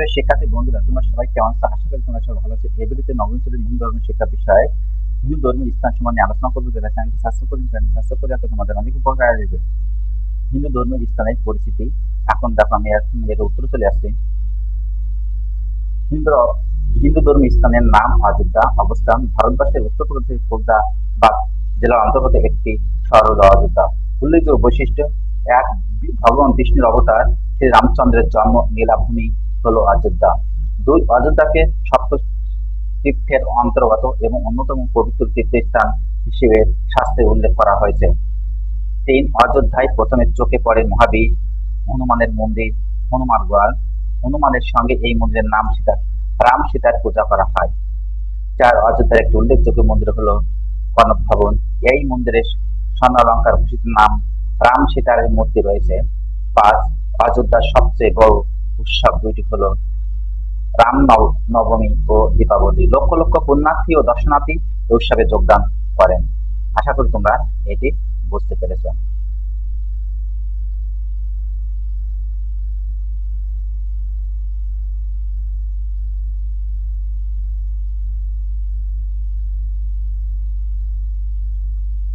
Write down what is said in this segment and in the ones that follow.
প্রিয় শিক্ষার্থী বন্ধুরা, তোমরা সবাই কেমন আছো? আশা করি তোমরা সবাই ভালো আছো। এই ভিডিওতে নবম শ্রেণির হিন্দু ধর্মের শিক্ষা বিষয়ে হিন্দু ধর্মের ইসলাম সম্বন্ধে আলোচনা করব। যারা চ্যানেলটি সাবস্ক্রাইব করেন, চ্যানেলটি সাবস্ক্রাইব করে তোমাদের অনেক উপকার আসবে। হিন্দু ধর্মের ইসলামের পরিস্থিতি, এখন দেখো আমি এর উত্তরে চলে আসছি। হিন্দু হিন্দু ধর্ম স্থানের নাম অযোধ্যা, অবস্থান ভারতবর্ষের উত্তরপ্রদেশের খোর্ধা বা জেলার অন্তর্গত একটি সরল অযোধ্যা। উল্লেখযোগ্য বৈশিষ্ট্য, এক ভগবান বিষ্ণুর অবতার, শ্রী রামচন্দ্রের জন্ম লীলাভূমি হলো অযোধ্যা। দুই, অযোধ্যাকে সপ্ত তীর্থের অন্তর্গত এবং অন্যতম পবিত্র তীর্থস্থান হিসেবে শাস্ত্রে উল্লেখ করা হয়েছে। তিন, অযোধ্যায় প্রথমে চোখে পড়ে মহাবীর, হনুমানের মন্দির, হনুমান গোয়াল। হনুমানের সঙ্গে এই মন্দিরের নাম সীতা রাম সীতার পূজা করা হয়। চার, অযোধ্যার একটি উল্লেখযোগ্য মন্দির হলো কনক ভবন। এই মন্দিরের স্বর্ণালঙ্কার ভূষিত নাম রাম সীতার মূর্তি রয়েছে। পাঁচ, অযোধ্যার সবচেয়ে বড় উৎসব দুইটি হলো রাম নব- নবমী ও দীপাবলি। লক্ষ লক্ষ পুণ্যার্থী ও দর্শনার্থী এই উৎসবে যোগদান করেন। আশা করি তোমরা এটি বুঝতে পেরেছ।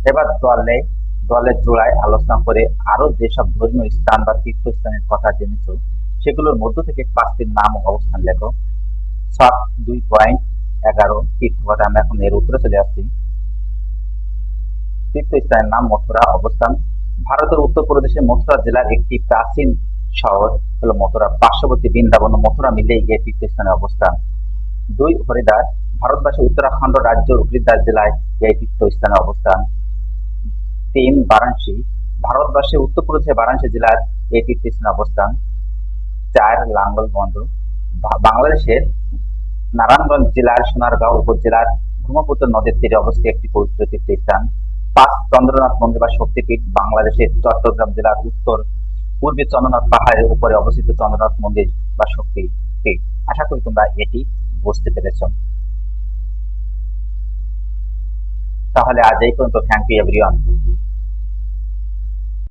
এবার দলে দলের জোড়ায় আলোচনা করে আরও যেসব ধর্মীয় স্থান বা তীর্থস্থানের কথা জেনেছ সেগুলোর মধ্য থেকে পাঁচটির নাম অবস্থান লেখো। সাত, দুই পয়েন্ট, এগারো তীর্থ কথা আমরা এখন এর উত্তরে চলে আসছি। তীর্থস্থানের নাম মথুরা, অবস্থান। ভারতের উত্তরপ্রদেশের মথুরা জেলার একটি প্রাচীন শহর হলো মথুরা পার্শ্ববর্তী বৃন্দাবন। ও মথুরা মিলে এই তীর্থস্থানের অবস্থান। দুই হরিদাস ভারতবর্ষের উত্তরাখণ্ড রাজ্য হরিদ্বার জেলায় এই তীর্থস্থানের অবস্থান। তিন, বারাণসী। ভারতবর্ষের উত্তরপ্রদেশের বারাণসী জেলার এই তীর্থস্থানের অবস্থান। লাঙ্গল বন্ধ বাংলাদেশের নারায়ণগঞ্জ জেলার সোনারগাঁও উপজেলার ব্রহ্মপুত্র নদীর তীরে অবস্থিত একটি পবিত্র তীর্থস্থান। পাঁচ চন্দ্রনাথ মন্দির বা শক্তিপীঠ বাংলাদেশের চট্টগ্রাম জেলার উত্তর, পূর্বে চন্দ্রনাথ পাহাড়ের উপরে অবস্থিত চন্দ্রনাথ মন্দির বা শক্তিপীঠ। আশা করি তোমরা এটি বুঝতে পেরেছ। তাহলে আজ এই পর্যন্ত। Thank you everyone